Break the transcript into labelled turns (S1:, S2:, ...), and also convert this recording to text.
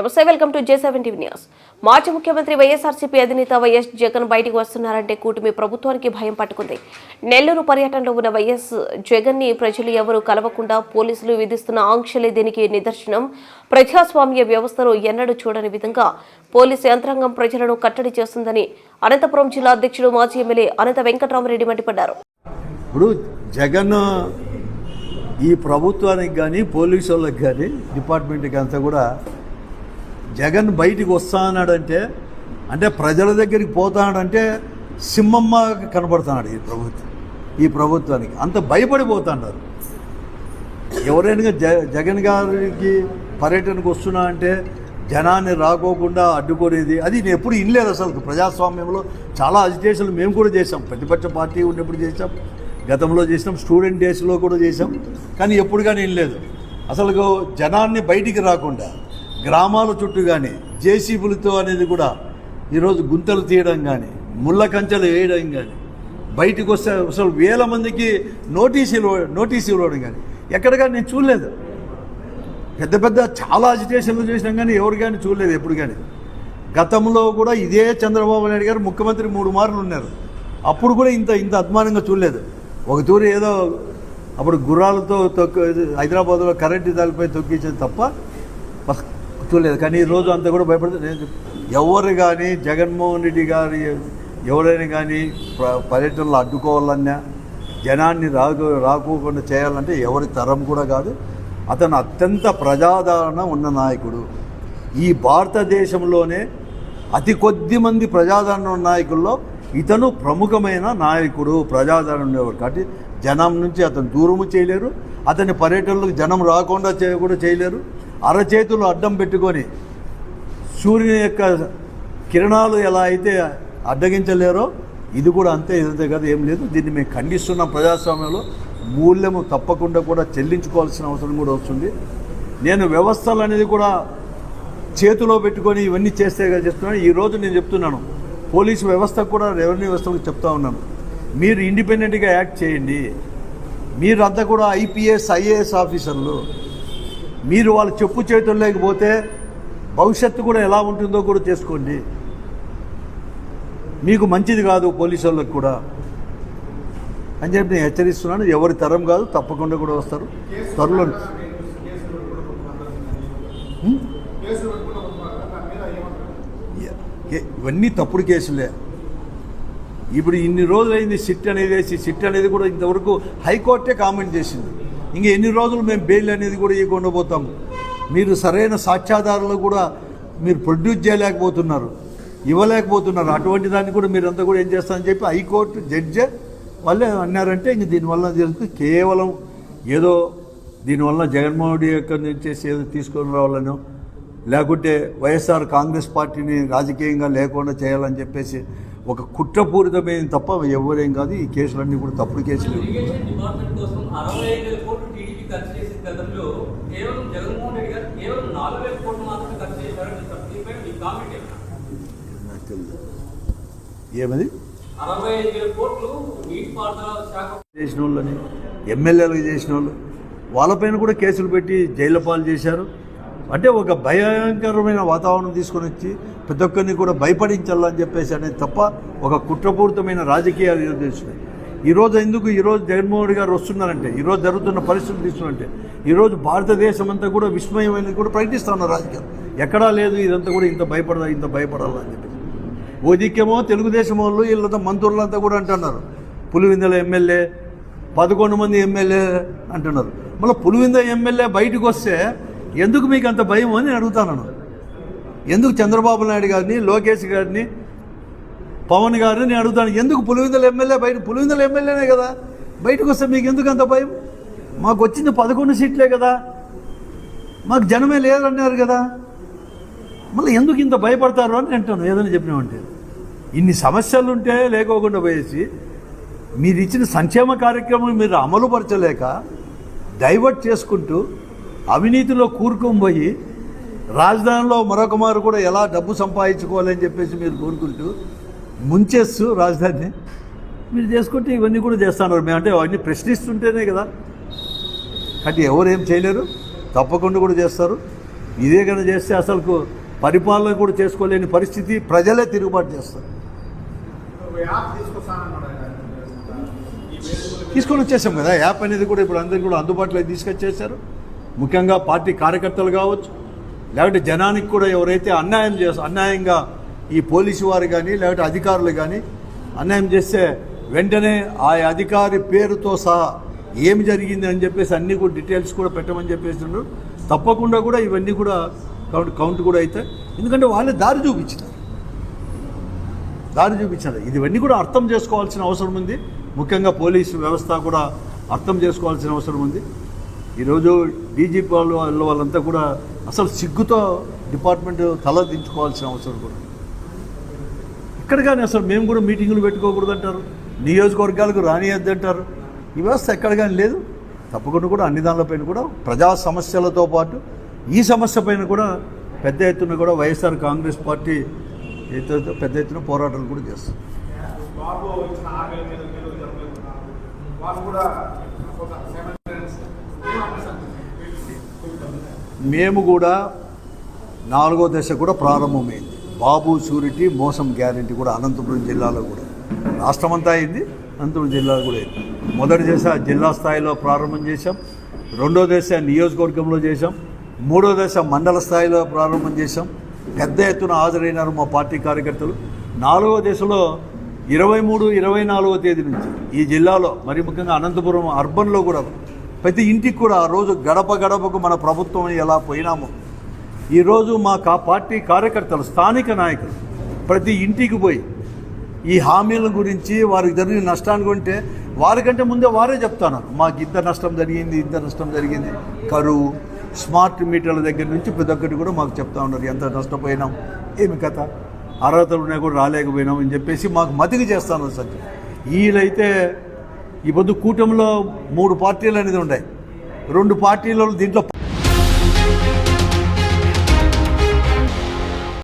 S1: నమస్తే welcome to J seven TV news. మాజీ ముఖ్యమంత్రి వైఎస్ఆర్సీపీ అధినేత వైఎస్ జగన్ బయటికి వస్తున్నారంటే కూటమి ప్రభుత్వానికి భయం పట్టుకుంది. నెల్లూరు పర్యటనలో ఉన్న వైఎస్ జగన్ని ప్రజలు ఎవరూ కలవకుండా పోలీసులు విధిస్తున్న ఆంక్షలే దీనికి నిదర్శనం. ప్రజాస్వామ్య వ్యవస్థలో ఎన్నడూ చూడని విధంగా పోలీసు యంత్రాంగం ప్రజలను కట్టడి చేస్తుందని అనంతపురం జిల్లా అధ్యక్షుడు మాజీ ఎమ్మెల్యే అనంత వెంకటరామరెడ్డి మండిపడ్డారు.
S2: ఇప్పుడు జగన్ ఈ ప్రభుత్వానికి కానీ పోలీసు వాళ్ళకి కానీ డిపార్ట్మెంట్కి అంతా కూడా జగన్ బయటికి వస్తా అంటే ప్రజల దగ్గరికి పోతాడంటే సింహమ్మ కనబడుతున్నాడు ఈ ప్రభుత్వం ఈ ప్రభుత్వానికి. అంత భయపడిపోతున్నారు ఎవరైనా జ జగన్ గారికి పర్యటనకు వస్తున్నా అంటే జనాన్ని రాకోకుండా అడ్డుకునేది అది నేను ఎప్పుడు ఇనలేదు అసలు. ప్రజాస్వామ్యంలో చాలా అజిటేషన్లు మేము కూడా చేసాం ప్రతిపక్ష పార్టీ ఉన్నప్పుడు చేసాం గతంలో చేసాం స్టూడెంట్ డేస్లో కూడా చేసాం కానీ ఎప్పుడు కానీ వినలేదు అసలు జనాన్ని బయటికి రాకుండా గ్రామాల చుట్టూ కానీ జేసీబులతో అనేది కూడా ఈరోజు గుంతలు తీయడం కానీ ముళ్ళ కంచెలు వేయడం కానీ బయటకు వస్తే అసలు వేల మందికి నోటీసులు నోటీసు ఇవ్వడం కానీ ఎక్కడ కానీ నేను చూడలేదు. పెద్ద పెద్ద చాలా అజిటేషన్లు చేసినాం కానీ ఎవరు కానీ చూడలేదు ఎప్పుడు కానీ గతంలో కూడా ఇదే చంద్రబాబు నాయుడు గారు ముఖ్యమంత్రి మూడు మార్లు ఉన్నారు. అప్పుడు కూడా ఇంత ఇంత అద్మానంగా చూడలేదు. ఒక తూరి ఏదో అప్పుడు గుర్రాలతో తొక్కు హైదరాబాద్లో కరెంటు దానిపై తొక్కించేది తప్ప పస్- కానీ ఈ రోజు అంతా కూడా భయపడుతుంది. నేను ఎవరు కానీ జగన్మోహన్ రెడ్డి గారి ఎవరైనా కానీ పర్యటనలు అడ్డుకోవాలన్నా జనాన్ని రాకు రాకోకుండా చేయాలంటే ఎవరి తరం కూడా కాదు. అతను అత్యంత ప్రజాదరణ ఉన్న నాయకుడు. ఈ భారతదేశంలోనే అతి కొద్ది మంది ప్రజాదరణ నాయకుల్లో ఇతను ప్రముఖమైన నాయకుడు ప్రజాదరణ ఉండేవాడు కాబట్టి జనం నుంచి అతను దూరము చేయలేరు. అతని పర్యటనలకు జనం రాకుండా చేయ కూడా చేయలేరు. అరచేతులు అడ్డం పెట్టుకొని సూర్యుని యొక్క కిరణాలు ఎలా అయితే అడ్డగించలేరో ఇది కూడా అంతే ఇదంతే కదా ఏం లేదు. దీన్ని మేము ఖండిస్తున్న ప్రజాస్వామ్యంలో. మూల్యము తప్పకుండా కూడా చెల్లించుకోవాల్సిన అవసరం కూడా వస్తుంది. నేను వ్యవస్థలు అనేది కూడా చేతిలో పెట్టుకొని ఇవన్నీ చేస్తే కదా చెప్తున్నాను. ఈరోజు నేను చెప్తున్నాను. పోలీసు వ్యవస్థకు కూడా రెవెన్యూ వ్యవస్థకు చెప్తా ఉన్నాను. మీరు ఇండిపెండెంట్గా యాక్ట్ చేయండి. మీరంతా కూడా ఐపీఎస్ ఐఏఎస్ ఆఫీసర్లు. మీరు వాళ్ళ చెప్పు చేతులు లేకపోతే భవిష్యత్తు కూడా ఎలా ఉంటుందో కూడా చేసుకోండి. మీకు మంచిది కాదు పోలీసు వాళ్ళకి కూడా. అని చెప్పి నేను హెచ్చరిస్తున్నాను. ఎవరి తరం కాదు తప్పకుండా కూడా వస్తారు. త్వరలో ఇవన్నీ తప్పుడు కేసులే. ఇప్పుడు ఇన్ని రోజులైంది సిట్ అనేది వేసి సిట్ అనేది కూడా ఇంతవరకు హైకోర్టే కామెంట్ చేసింది. ఇంక ఎన్ని రోజులు మేము బెయిల్ అనేది కూడా ఇవ్వకుండా పోతాము మీరు సరైన సాక్ష్యాధారాలు కూడా మీరు ప్రొడ్యూస్ చేయలేకపోతున్నారు ఇవ్వలేకపోతున్నారు. అటువంటి దాన్ని కూడా మీరంతా కూడా ఏం చేస్తారని చెప్పి హైకోర్టు జడ్జే వాళ్ళే అన్నారంటే ఇంక దీనివల్ల జరుగుతుంది. కేవలం ఏదో దీనివల్ల జగన్మోహన్ రెడ్డి యొక్క చేసి ఏదో తీసుకొని రావాలనో లేకుంటే వైఎస్ఆర్ కాంగ్రెస్ పార్టీని రాజకీయంగా లేకుండా చేయాలని చెప్పేసి ఒక కుట్రపూరితమైన తప్ప ఎవరేం కాదు ఈ కేసులన్నీ కూడా తప్పుడు కేసులు. ఏమది? చేసిన వాళ్ళని ఎమ్మెల్యేలకు చేసిన వాళ్ళు వాళ్ళపైన కూడా కేసులు పెట్టి జైలు పాలు చేశారు. అంటే ఒక భయంకరమైన వాతావరణం తీసుకొని వచ్చి ప్రతి ఒక్కరిని కూడా భయపడించాలని చెప్పేసి అనేది తప్ప ఒక కుట్రపూరితమైన రాజకీయాలు ఈరోజు చేస్తున్నాయి ఈరోజు ఎందుకు? ఈరోజు జగన్మోహన్ రెడ్డి గారు వస్తున్నారంటే ఈరోజు జరుగుతున్న పరిస్థితులు తీసుకున్నంటే ఈరోజు భారతదేశం అంతా కూడా విస్మయమైనది కూడా ప్రకటిస్తా ఉన్నారు రాజకీయాలు. ఎక్కడా లేదు ఇదంతా కూడా ఇంత భయపడదా ఇంత భయపడాలని చెప్పేసి. ఓ దిక్కేమో తెలుగుదేశం వాళ్ళు వీళ్ళంతా మంత్రులంతా కూడా అంటున్నారు. పులివిందల ఎమ్మెల్యే పదకొండు మంది ఎమ్మెల్యే అంటున్నారు. మళ్ళీ పులివింద ఎమ్మెల్యే బయటకు వస్తే ఎందుకు మీకు అంత భయం అని అడుగుతాను ఎందుకు చంద్రబాబు నాయుడు గారిని లోకేష్ గారిని పవన్ గారిని నేను అడుగుతాను. ఎందుకు పులివిందల ఎమ్మెల్యే బయట పులివిందల ఎమ్మెల్యేనే కదా? బయటకు వస్తే మీకు ఎందుకు అంత భయం? మాకు వచ్చింది పదకొండు సీట్లే కదా. మాకు జనమే లేదన్నారు కదా. మళ్ళీ ఎందుకు ఇంత భయపడతారు అని అంటాను. ఏదైనా చెప్పినామంటే. ఇన్ని సమస్యలు ఉంటే లేకోకుండా పోయేసి మీరు ఇచ్చిన సంక్షేమ కార్యక్రమం మీరు అమలుపరచలేక డైవర్ట్ చేసుకుంటూ అవినీతిలో కూరుకుపోయి పోయి రాజధానిలో మరొక మారు కూడా ఎలా డబ్బు సంపాదించుకోవాలని చెప్పేసి మీరు కోరుకుంటూ ముంచేస్తూ రాజధానిని మీరు చేసుకుంటే ఇవన్నీ కూడా చేస్తున్నారు మేము అంటే అవన్నీ ప్రశ్నిస్తుంటేనే కదా. కాబట్టి ఎవరేం ఏం చేయలేరు. తప్పకుండా కూడా చేస్తారు. ఇదే కనుక చేస్తే అసలు పరిపాలన కూడా చేసుకోలేని పరిస్థితి ప్రజలే తిరుగుబాటు చేస్తారు. తీసుకొని వచ్చేసాం కదా. యాప్ అనేది కూడా ఇప్పుడు అందరికీ కూడా అందుబాటులో తీసుకొచ్చేసారు. ముఖ్యంగా పార్టీ కార్యకర్తలు కావచ్చు లేకపోతే జనానికి కూడా ఎవరైతే అన్యాయం చేస్తారు అన్యాయంగా ఈ పోలీసు వారు కానీ లేకపోతే అధికారులు కానీ అన్యాయం చేస్తే వెంటనే ఆ అధికారి పేరుతో సహా ఏమి జరిగింది అని చెప్పేసి అన్ని కూడా డీటెయిల్స్ కూడా పెట్టమని చెప్పేసిండ్రు తప్పకుండా కూడా ఇవన్నీ కూడా కౌంట్ కౌంట్ కూడా అవుతాయి. ఎందుకంటే వాళ్ళే దారి చూపించినారు. దారి చూపించారు ఇది ఇవన్నీ కూడా అర్థం చేసుకోవాల్సిన అవసరం ఉంది. ముఖ్యంగా పోలీసు వ్యవస్థ కూడా అర్థం చేసుకోవాల్సిన అవసరం ఉంది. ఈరోజు డీజీపీ వాళ్ళు వాళ్ళ వాళ్ళంతా కూడా అసలు సిగ్గుతో డిపార్ట్మెంట్ తల దించుకోవాల్సిన అవసరం కూడా ఇక్కడ కానీ అసలు మేము కూడా మీటింగులు పెట్టుకోకూడదు అంటారు నియోజకవర్గాలకు రానియద్దంటారు. ఈ వ్యవస్థ ఎక్కడ కానీ లేదు. తప్పకుండా కూడా అన్ని దానిలపైన కూడా ప్రజా సమస్యలతో పాటు ఈ సమస్య పైన కూడా పెద్ద ఎత్తున కూడా వైఎస్ఆర్ కాంగ్రెస్ పార్టీ ఎత్తు పెద్ద ఎత్తున పోరాటాలు కూడా చేస్తారు
S3: బాబు ఇచ్చిన ఆరు వేల మీద మీరు జరగలేకున్నారు వాళ్ళు కూడా ఒక సెవెన్ ఫ్రెండ్స్
S2: మేము కూడా నాలుగో దశ కూడా ప్రారంభమైంది. బాబు షూరిటీ మోసం గ్యారంటీ కూడా అనంతపురం జిల్లాలో కూడా. రాష్ట్రం అంతా అయింది అనంతపురం జిల్లాలో కూడా అయింది. మొదటి దశ జిల్లా స్థాయిలో ప్రారంభం చేశాం. రెండో దశ నియోజకవర్గంలో చేశాం. మూడో దశ మండల స్థాయిలో ప్రారంభం చేశాం. పెద్ద ఎత్తున హాజరైనారు మా పార్టీ కార్యకర్తలు. నాలుగో దశలో ఇరవై మూడు ఇరవై నాలుగో తేదీ నుంచి ఈ జిల్లాలో మరి ముఖ్యంగా అనంతపురం అర్బన్లో కూడా ప్రతి ఇంటికి కూడా ఆ రోజు గడప గడపకు మన ప్రభుత్వం ఎలా పోయినామో. ఈరోజు మా కా పార్టీ కార్యకర్తలు స్థానిక నాయకులు ప్రతి ఇంటికి పోయి ఈ హామీల గురించి వారికి జరిగిన నష్టాన్ని కొంటే వారికంటే ముందే వారే చెప్తాను. మాకు ఇంత నష్టం జరిగింది ఇంత నష్టం జరిగింది. కరువు స్మార్ట్ మీటర్ల దగ్గర నుంచి ప్రతి ఒక్కటి కూడా మాకు చెప్తా ఉన్నారు. ఎంత నష్టపోయినాం? ఏమి కథ? అర్హతలు ఉన్నాయి కూడా రాలేకపోయినాం అని చెప్పేసి మాకు మతికి చేస్తాను సార్. వీళ్ళైతే ఈ పొద్దు కూటమిలో మూడు పార్టీలు అనేది ఉన్నాయి రెండు పార్టీలలో దీంట్లో